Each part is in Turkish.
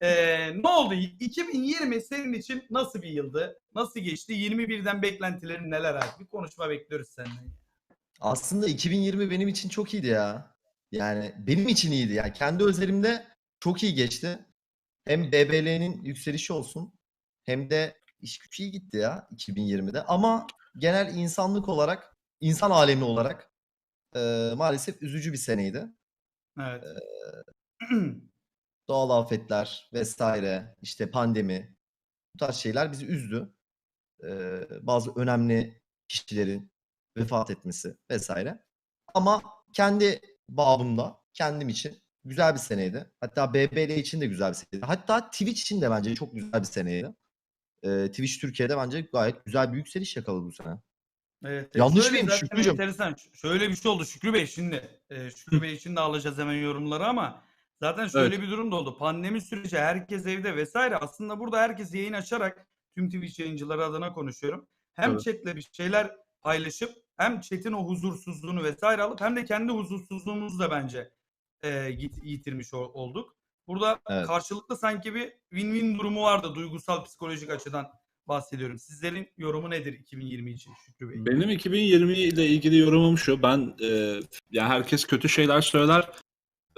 Ee, ne oldu? 2020 senin için nasıl bir yıldı? Nasıl geçti? 21'den beklentilerin neler abi? Bir konuşma bekliyoruz senden. Aslında 2020 benim için çok iyiydi ya. Yani benim için iyiydi. Yani kendi özelimde çok iyi geçti. Hem BBL'nin yükselişi olsun hem de iş güç iyi gitti ya 2020'de. Ama genel insanlık olarak, insan alemi olarak eee, maalesef üzücü bir seneydi. Evet. Doğal afetler vesaire, işte pandemi bu tarz şeyler bizi üzdü. Eee, bazı önemli kişilerin vefat etmesi vesaire. Ama kendi babımda, kendim için güzel bir seneydi. Hatta BBL için de güzel bir seneydi. Hatta Twitch için de bence çok güzel bir seneydi. Eee, Twitch Türkiye'de bence gayet güzel bir yükseliş yakaladı bu sene. Evet, Yanlış şöyle mıyım Şükrücüm? Enteresan. Şöyle bir şey oldu Şükrü Bey şimdi. e, Şükrü Bey için de alacağız hemen yorumları ama zaten şöyle Evet. bir durum da oldu. Pandemi süreci herkes evde vesaire. Aslında burada herkes yayın açarak tüm Twitch yayıncıları adına konuşuyorum. Hem Evet. chatle bir şeyler paylaşıp hem chat'in o huzursuzluğunu vesaire alıp hem de kendi huzursuzluğumuzu da bence e, yit- yitirmiş ol- olduk. Burada Evet. karşılıklı sanki bir win-win durumu vardı duygusal psikolojik açıdan bahsediyorum. Sizlerin yorumu nedir 2020 için Şükrü Bey? Benim 2020 ile ilgili yorumum şu. Ben e, ya herkes kötü şeyler söyler.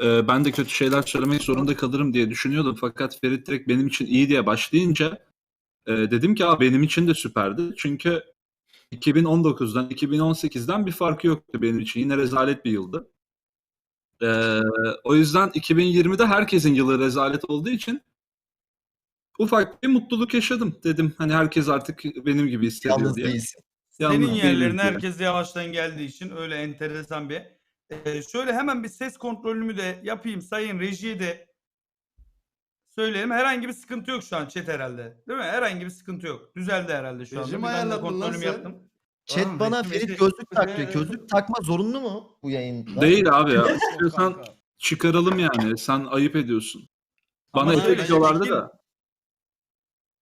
E, ben de kötü şeyler söylemek zorunda kalırım diye düşünüyordum. Fakat Ferit direkt benim için iyi diye başlayınca e, dedim ki Aa, benim için de süperdi. Çünkü 2019'dan 2018'den bir farkı yoktu benim için. Yine rezalet bir yıldı. E, o yüzden 2020'de herkesin yılı rezalet olduğu için ufak bir mutluluk yaşadım. Dedim hani herkes artık benim gibi hissediyor Yalnız diye. değilsin. Senin Yalnız değilim yerlerine diye. herkes yavaştan geldiği için öyle enteresan bir. Ee, şöyle hemen bir ses kontrolümü de yapayım. Sayın rejiye de söyleyelim. Herhangi bir sıkıntı yok şu an chat herhalde. Değil mi? Herhangi bir sıkıntı yok. Düzeldi herhalde şu anda. Rejim Bir ben de ayarladın lan kontrolümü sen. yaptım. Chat Tamam, bana Ferit gözlük tak diyor. Gözlük takma zorunlu mu bu yayında? Değil abi ya. İstiyorsan kanka. çıkaralım yani. Sen ayıp ediyorsun. Ama Bana efekt diyorlardı şekil- da.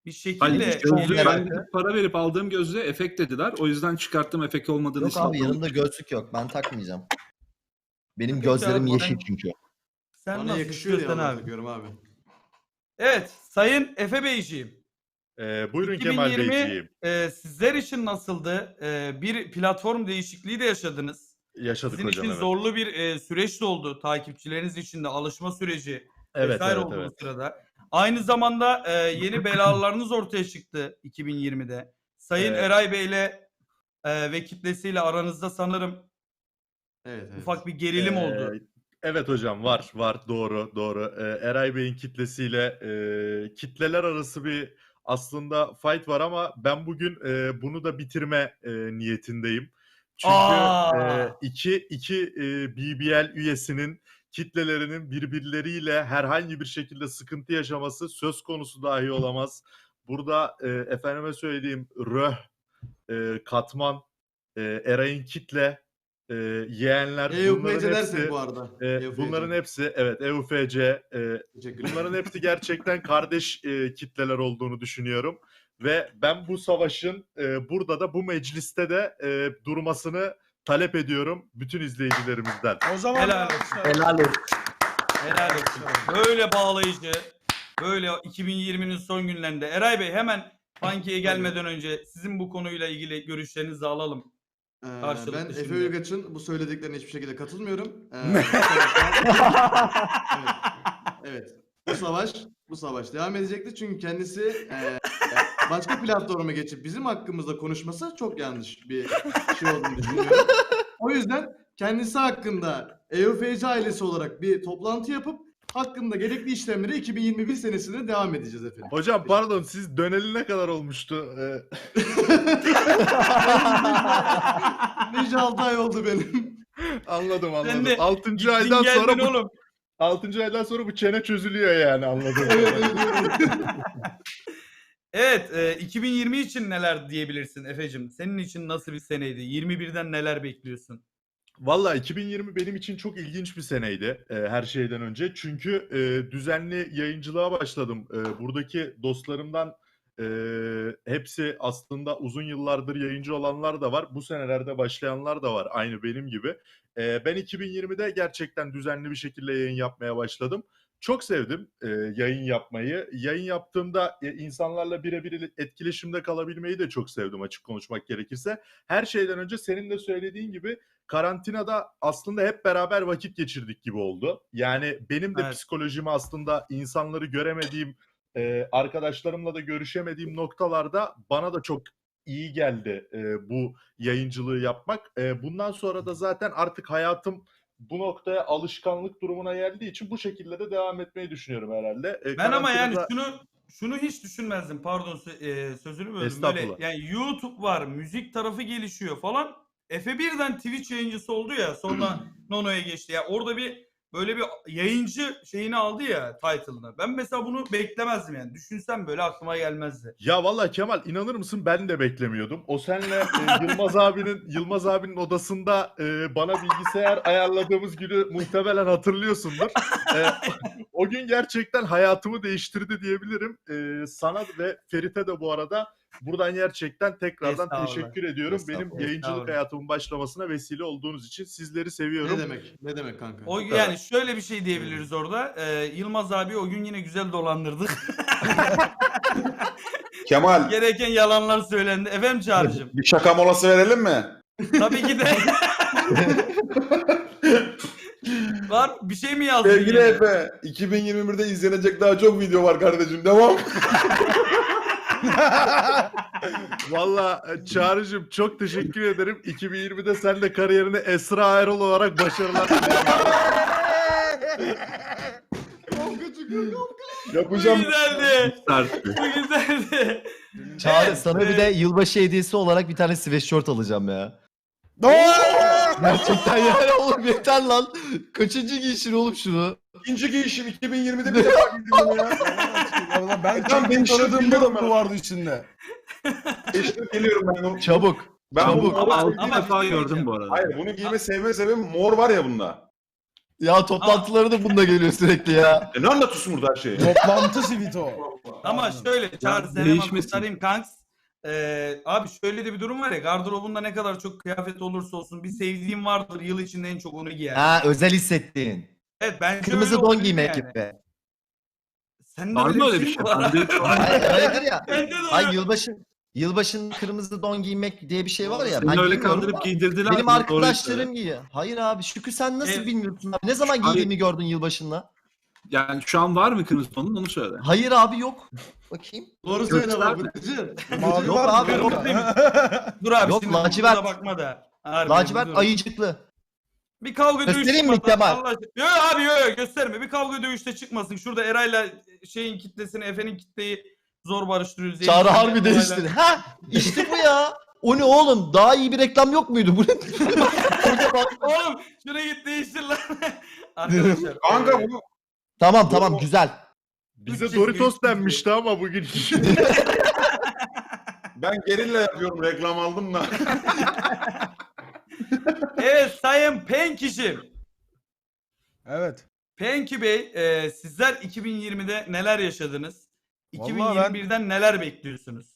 Bir Hayır, şekilde çok gözlüğü geliyor. ben gidip para verip aldığım gözlüğe efekt dediler. O yüzden çıkarttım efekt olmadığını Yok abi ispatladım. yanımda gözlük yok. Ben takmayacağım. Benim Peki gözlerim abi, yeşil çünkü. Sen Bana nasıl yakışıyor istiyorsan ben abi. takıyorum abi. Evet Sayın Efe Beyciğim. Ee, buyurun Kemal 2020 Beyciğim. e, sizler için nasıldı? E, bir platform değişikliği de yaşadınız. Yaşadık Sizin hocam için evet. zorlu bir e, süreç de oldu. Takipçileriniz için de alışma süreci Evet vesaire evet oldu evet. bu sırada. Aynı zamanda e, yeni belalarınız ortaya çıktı 2020'de. Sayın Evet. Eray Bey ile e, ve kitlesiyle aranızda sanırım Evet, evet. ufak bir gerilim Ee, oldu. Evet hocam var var doğru doğru. Ee, Eray Bey'in kitlesiyle e, kitleler arası bir aslında fight var ama ben bugün e, bunu da bitirme e, niyetindeyim. Çünkü Aa! e, iki, iki e, BBL üyesinin kitlelerinin birbirleriyle herhangi bir şekilde sıkıntı yaşaması söz konusu dahi olamaz. Burada e, efendime söyleyeyim Röh, e, Katman, e, Eray'ın kitle, e, yeğenler EUPC bunların hepsi bu arada. e, EUPC. bunların hepsi evet EUFC e, ederim. bunların hepsi gerçekten kardeş e, kitleler olduğunu düşünüyorum ve ben bu savaşın e, burada da bu mecliste de e, durmasını talep ediyorum bütün izleyicilerimizden. O zaman Helal olsun. Helal olsun. Helal olsun. Böyle bağlayıcı, böyle 2020'nin son günlerinde. Eray Bey hemen Funky'ye gelmeden önce sizin bu konuyla ilgili görüşlerinizi alalım. Ee, Karşılıklı ben Efe şimdi. Uygaç'ın bu söylediklerine hiçbir şekilde katılmıyorum. Ee, bu savaştan- evet, evet. Bu savaş, bu savaş devam edecektir çünkü kendisi e, başka platforma geçip bizim hakkımızda konuşması çok yanlış bir şey olduğunu düşünüyorum. O yüzden kendisi hakkında EUFC ailesi olarak bir toplantı yapıp hakkında gerekli işlemleri 2021 senesinde devam edeceğiz efendim. Hocam pardon siz döneli ne kadar olmuştu? Nice 6 ay oldu benim. anladım anladım. de 6. Gittin aydan geldin sonra bu oğlum. 6. aydan sonra bu çene çözülüyor yani anladım. Evet, e, 2020 için neler diyebilirsin Efe'cim? Senin için nasıl bir seneydi? 21'den neler bekliyorsun? Valla 2020 benim için çok ilginç bir seneydi e, her şeyden önce. Çünkü e, düzenli yayıncılığa başladım. E, buradaki dostlarımdan e, hepsi aslında uzun yıllardır yayıncı olanlar da var. Bu senelerde başlayanlar da var aynı benim gibi. E, ben 2020'de gerçekten düzenli bir şekilde yayın yapmaya başladım. çok sevdim e, yayın yapmayı. Yayın yaptığımda e, insanlarla birebir etkileşimde kalabilmeyi de çok sevdim açık konuşmak gerekirse. Her şeyden önce senin de söylediğin gibi karantinada aslında hep beraber vakit geçirdik gibi oldu. Yani benim de Evet. psikolojimi aslında insanları göremediğim, e, arkadaşlarımla da görüşemediğim noktalarda bana da çok iyi geldi e, bu yayıncılığı yapmak. E, bundan sonra da zaten artık hayatım bu noktaya alışkanlık durumuna geldiği için bu şekilde de devam etmeyi düşünüyorum herhalde. E, Ben ama yani karantinada- şunu şunu hiç düşünmezdim. Pardon e, sözünü böldüm. Böyle yani YouTube var, müzik tarafı gelişiyor falan. Efe birden Twitch yayıncısı oldu ya. Sonra Nono'ya geçti. Ya orada bir böyle bir yayıncı şeyini aldı ya title'ını. Ben mesela bunu beklemezdim yani. Düşünsem böyle aklıma gelmezdi. Ya valla Kemal inanır mısın ben de beklemiyordum. O senle e, Yılmaz abinin Yılmaz abinin odasında e, bana bilgisayar ayarladığımız günü muhtemelen hatırlıyorsundur. E, o gün gerçekten hayatımı değiştirdi diyebilirim. E, sana ve Ferit'e de bu arada buradan gerçekten tekrardan teşekkür ediyorum. Benim yayıncılık hayatımın başlamasına vesile olduğunuz için sizleri seviyorum. Ne demek? Ne demek kanka? O yani şöyle bir şey diyebiliriz orada. Ee, Yılmaz abi o gün yine güzel dolandırdık. Kemal Gereken yalanlar söylendi. Efendim Çağrı'cığım. bir şaka molası verelim mi? Tabii ki de. Var bir şey mi yazdın Sevgili yine? Efe 2021'de izlenecek daha çok video var kardeşim devam. Valla e, Çağrı'cığım çok teşekkür ederim. 2020'de sen de kariyerine Esra Erol olarak başarılar kavga. Bu Yapacağım. güzeldi. Bu güzeldi. Çağrı sana bir de yılbaşı hediyesi olarak bir tane sweatshirt alacağım ya. Gerçekten yani oğlum yeter lan. Kaçıncı giyişin oğlum şunu? İkinci giyişim 2020'de bir defa giydim ya. Ben Tam çok benim tanıdığım şaşırdım bir ben. bu vardı içinde. Geçtim geliyorum ben. onu. Çabuk. Ben Çabuk. bunu Ama- Altı ama defa gördüm bu arada. Hayır bunu giyme sevme sebebim mor var ya bunda. Ya toplantıları da bunda geliyor sürekli ya. E ne anlatıyorsun burada her şeyi? Toplantı siviti o. Ama şöyle hemen değişmesin. kurtarayım kanks. Ee, abi şöyle de bir durum var ya gardırobunda ne kadar çok kıyafet olursa olsun bir sevdiğin vardır yıl içinde en çok onu giyer. Ha özel hissettiğin. Evet bence Kırmızı öyle don olabilir giymek yani. gibi. Sen de Var mı öyle bir şey? var? Ben de hiç- Hayır öyledir ya. Bende de Ay öyle. yılbaşı Yılbaşın kırmızı don giymek diye bir şey var ya. Seni Ben öyle kandırıp ama giydirdiler. Benim Doğru arkadaşlarım söyle. giyiyor. Hayır abi Şükrü sen nasıl Evet. bilmiyorsun abi? Ne zaman Abi- giydiğimi gördün yılbaşında? Yani şu an var mı kırmızı tonun onu söyle. Hayır abi yok. Bakayım. Doğru söyle. Mavi Yok var abi, yok Dur abi Yok, şimdi lacivert. bakma da. Harbi, Lacivert dur. ayıcıklı. Bir kavga dövüş Göstereyim mi aşkına. Yok abi yok yok gösterme. Bir kavga dövüşte çıkmasın. Şurada Eray'la şeyin kitlesini, Efe'nin kitleyi zor barıştırıyoruz. Çağrı harbi Olaylar- değişti. Ha işte bu ya. O ne oğlum? Daha iyi bir reklam yok muydu? Bu ne? Oğlum şuna git değiştir lan. Arkadaşlar. Kanka bunu tamam tamam güzel. Bize Üç Doritos denmişti ama bugün ben gerilla yapıyorum reklam aldım da. Evet Sayın Penkişim. Evet. Penki Bey e, sizler 2020'de neler yaşadınız? Vallahi ben- 2021'den neler bekliyorsunuz?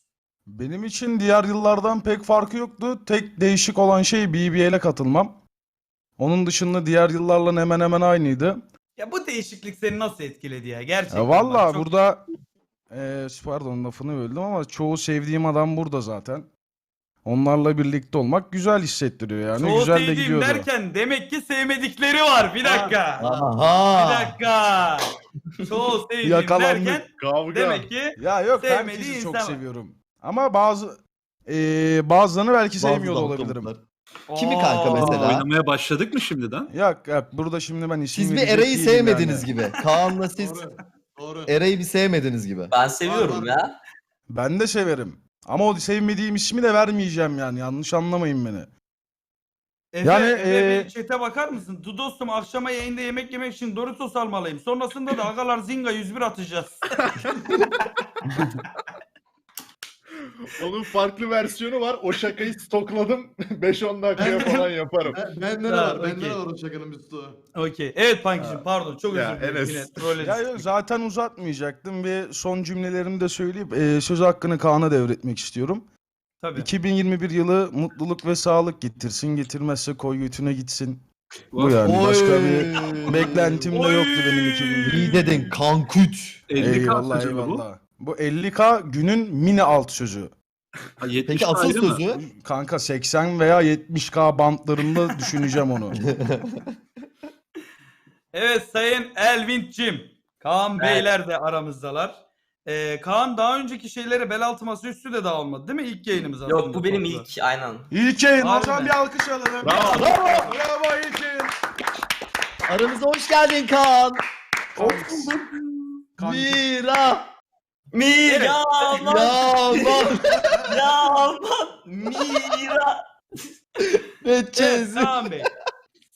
Benim için diğer yıllardan pek farkı yoktu. Tek değişik olan şey BBL'e katılmam. Onun dışında diğer yıllarla hemen hemen aynıydı. Ya bu değişiklik seni nasıl etkiledi ya? Gerçekten. Ya bak, valla çok- burada eee, pardon lafını böldüm ama çoğu sevdiğim adam burada zaten. Onlarla birlikte olmak güzel hissettiriyor yani. Çoğu güzel de sevdiğim gidiyordu. derken demek ki sevmedikleri var. Bir dakika. Bir Aha. dakika. Çoğu sevdiğim Yakalandık. derken kavga. demek ki Ya yok Sevmediği herkesi çok var. seviyorum. Ama bazı eee bazılarını belki sevmiyor da Bazı olabilirim. Kimi kanka mesela? Oynamaya başladık mı şimdiden? Yok yok burada şimdi ben isim Siz bir verecek Eray'ı değilim sevmediniz yani. gibi. Kaan'la siz Doğru. Doğru. Eray'ı bir sevmediniz gibi. Ben seviyorum ya. Ben de severim. Ama o sevmediğim ismi de vermeyeceğim yani. Yanlış anlamayın beni. Efe, Yani, Efe eee, bir chat'e bakar mısın? Du dostum akşama yayında yemek yemek için Doritos almalıyım. Sonrasında da agalar Zinga 101 atacağız. Onun farklı versiyonu var. O şakayı stokladım. 5-10 dakikaya falan yaparım. Ben- Bende de Ha, var. Bende okey. de var o şakanın bir stoğu. Okey. Evet Pankişim pardon çok Ya, özür dilerim. Enes. Yine Ya yok, zaten uzatmayacaktım ve son cümlelerimi de söyleyip eee, söz hakkını Kaan'a devretmek istiyorum. Tabii. 2021 yılı mutluluk ve sağlık getirsin. Getirmezse koy götüne gitsin. Bu yani. Başka bir beklentim de yoktu benim 2020. İyi dedin kankut. 50 Eyvallah kaç bu? eyvallah. Bu 50k günün mini alt sözü. Ha, 70 Peki asıl ayrı mı? sözü? Kanka 80 veya 70k bantlarında düşüneceğim onu. Evet Sayın Elvint'cim. Kaan Beyler de aramızdalar. Ee, Kaan daha önceki şeylere bel altı masa üstü de dağılmadı değil mi? İlk yayınımız Yok aslında bu benim ilk aynen. İlk yayın. Harbiden. Hocam bir alkış alalım. Bravo. Bravo. Bravo ilk yayın. Aramıza hoş geldin Kaan. Mira. Evet. ya aman Ya aman. ya aman Mira. Ve Evet. Kaan Bey.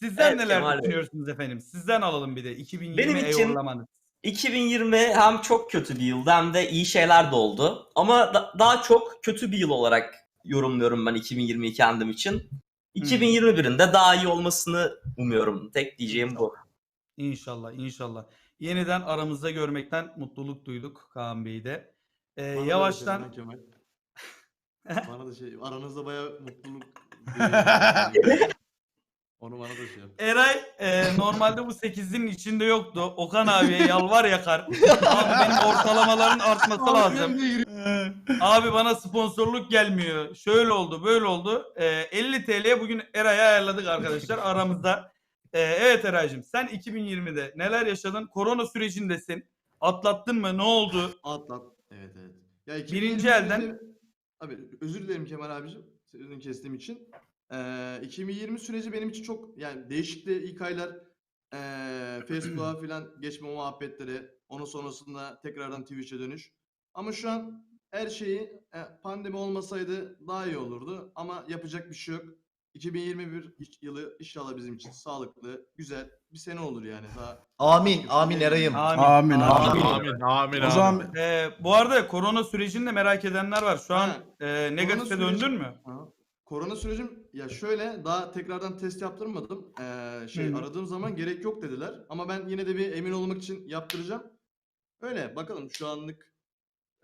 Sizden Evet, neler Kemal Bey. düşünüyorsunuz efendim? Sizden alalım bir de 2020 Benim için- eyvallamanız. 2020 hem çok kötü bir yıldı hem de iyi şeyler de oldu. Ama da- daha çok kötü bir yıl olarak yorumluyorum ben 2020'yi kendim için. 2021'in de daha iyi olmasını umuyorum. Tek diyeceğim bu. İnşallah inşallah. Yeniden aramızda görmekten mutluluk duyduk Kaan Bey'i de. Ee, Bana da yavaştan öyle Kemal. Bana da şey aranızda bayağı mutluluk. Onu bana da şey yap. Eray e, normalde bu 8'in içinde yoktu. Okan abiye yalvar yakar. Abi benim ortalamaların artması lazım. Abi bana sponsorluk gelmiyor. Şöyle oldu, böyle oldu. E, 50 TL'ye bugün Eray'ı ayarladık arkadaşlar aramızda. E, evet Eray'cığım sen 2020'de neler yaşadın? Korona sürecindesin. Atlattın mı? Ne oldu? Atlat. Evet evet. Ya Birinci 2020 elden- Abi özür dilerim Kemal abicim. Sözünü kestiğim için. Ee, 2020 süreci benim için çok yani değişikti ilk aylar. Ee, Facebook'a falan geçme muhabbetleri. Onun sonrasında tekrardan Twitch'e dönüş. Ama şu an her şeyi e, pandemi olmasaydı daha iyi olurdu. Ama yapacak bir şey yok. 2021 iç- yılı inşallah bizim için sağlıklı, güzel bir sene olur yani. Daha Amin. Amin Eray'ım. Amin. Amin, amin. Amin amin O zaman E, bu arada korona sürecini de merak edenler var. Şu an Ha, e, negatife süreci- döndün mü? Aha. Korona sürecim ya şöyle daha tekrardan test yaptırmadım. Ee, şey Hı aradığım zaman gerek yok dediler. Ama ben yine de bir emin olmak için yaptıracağım. Öyle bakalım şu anlık.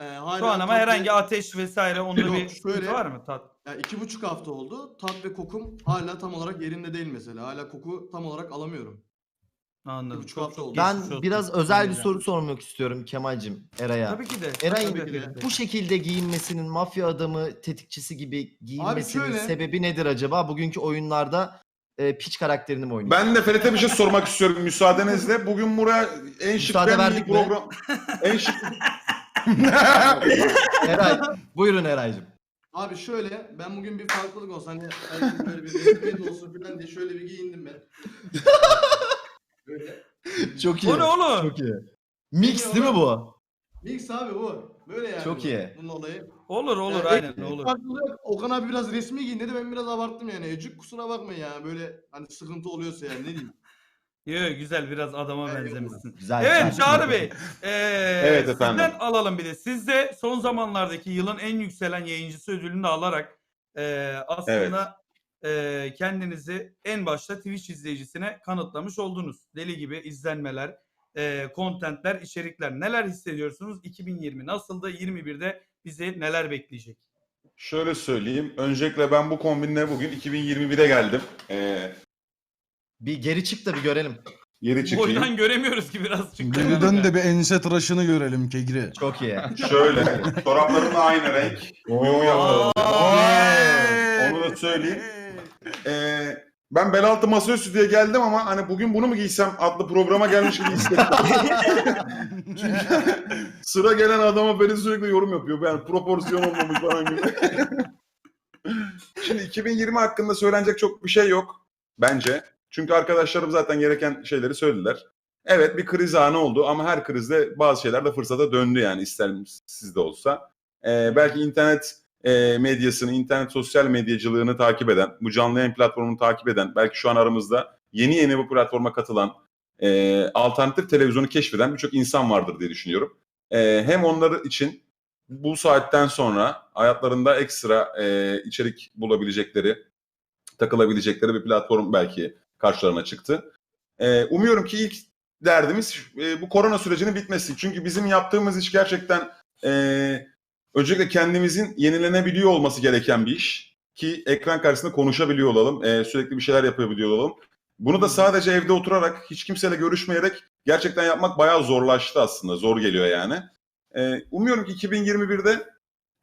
Ee, hala Şu an ama herhangi ateş vesaire onda Yok, bir şöyle- var mı? Tat. Ya iki buçuk hafta oldu. Tat ve kokum hala tam olarak yerinde değil mesela. Hala koku tam olarak alamıyorum. Anladım. buçuk Çok hafta oldu. Ben geçmiş olsun. biraz özel bir Aynen. soru sormak istiyorum Kemal'cim Eray'a. Tabii ki de. Eray'ın tabii ki de. bu şekilde giyinmesinin mafya adamı tetikçisi gibi giyinmesinin şöyle- sebebi nedir acaba? Bugünkü oyunlarda e, piç karakterini mi oynuyor? Ben de Ferit'e bir şey sormak istiyorum müsaadenizle. Bugün buraya en şık Müsaade ben verdik mi? program... en şık... Eray, buyurun Eray'cım. Abi şöyle ben bugün bir farklılık olsun hani belki böyle bir resmiyet olsun falan diye şöyle bir giyindim ben. Böyle. Çok iyi. O ne oğlum? Çok iyi. Mix değil mi bu? Mix abi bu. Böyle yani. Çok bu. iyi. Bunun olayı. Olur olur Ya, aynen en- olur. farklılık, Okan abi biraz resmi giyin dedi ben biraz abarttım yani. Ecik kusura bakmayın ya böyle hani sıkıntı oluyorsa yani ne diyeyim. Yo, güzel biraz adama Evet, benzemişsin. Güzel. Evet güzel. Çağrı Bey. Ee, Evet efendim. Sizden alalım bir de. Siz de son zamanlardaki yılın en yükselen yayıncısı ödülünü alarak e, aslında e, kendinizi en başta Twitch izleyicisine kanıtlamış oldunuz. Deli gibi izlenmeler, e, kontentler, içerikler. Neler hissediyorsunuz? 2020 nasıldı? 21'de bizi neler bekleyecek? Şöyle söyleyeyim. Öncelikle ben bu kombinle bugün 2021'e geldim. Ee, Bir geri çık da bir görelim. geri çıkayım. Boydan göremiyoruz ki biraz çünkü. geri dön de bir ense tıraşını görelim Kegri. Çok iyi. Şöyle. Çoraplarım da aynı renk. Yapalım. Vay! Onu da söyleyeyim. Ee, ben bel altı masaüstü diye geldim ama hani bugün bunu mu giysem adlı programa gelmiş gibi hissettim. Çünkü sıra gelen adama beni sürekli yorum yapıyor. Ben proporsiyon olmamış falan gibi. Şimdi 2020 hakkında söylenecek çok bir şey yok bence. Çünkü arkadaşlarım zaten gereken şeyleri söylediler. Evet bir kriz anı oldu ama her krizde bazı şeyler de fırsata döndü yani ister sizde olsa. Ee, belki internet e, medyasını, internet sosyal medyacılığını takip eden, bu canlı yayın platformunu takip eden, belki şu an aramızda yeni yeni bu platforma katılan, e, alternatif televizyonu keşfeden birçok insan vardır diye düşünüyorum. E, hem onları için bu saatten sonra hayatlarında ekstra e, içerik bulabilecekleri, takılabilecekleri bir platform belki karşılarına çıktı. E, umuyorum ki ilk derdimiz e, bu korona sürecinin bitmesi. Çünkü bizim yaptığımız iş gerçekten e, öncelikle kendimizin yenilenebiliyor olması gereken bir iş. Ki ekran karşısında konuşabiliyor olalım, sürekli bir şeyler yapabiliyor olalım. Bunu da sadece evde oturarak, hiç kimseyle görüşmeyerek gerçekten yapmak bayağı zorlaştı aslında. Zor geliyor yani. Umuyorum ki 2021'de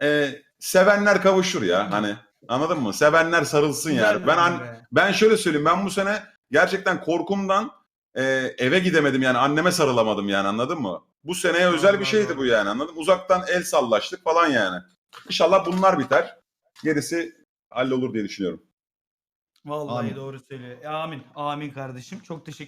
e, sevenler kavuşur ya. Hani anladın mı? Sevenler sarılsın yani. Ben an- be. ben şöyle söyleyeyim. Ben bu sene gerçekten korkumdan e, eve gidemedim yani. Anneme sarılamadım yani anladın mı? Bu seneye özel bir şeydi bu yani anladın mı? Uzaktan el sallaştık falan yani. İnşallah bunlar biter. Gerisi hallolur diye düşünüyorum. Vallahi Amin. doğru söylüyor. E, Amin. Amin kardeşim. Çok teşekkür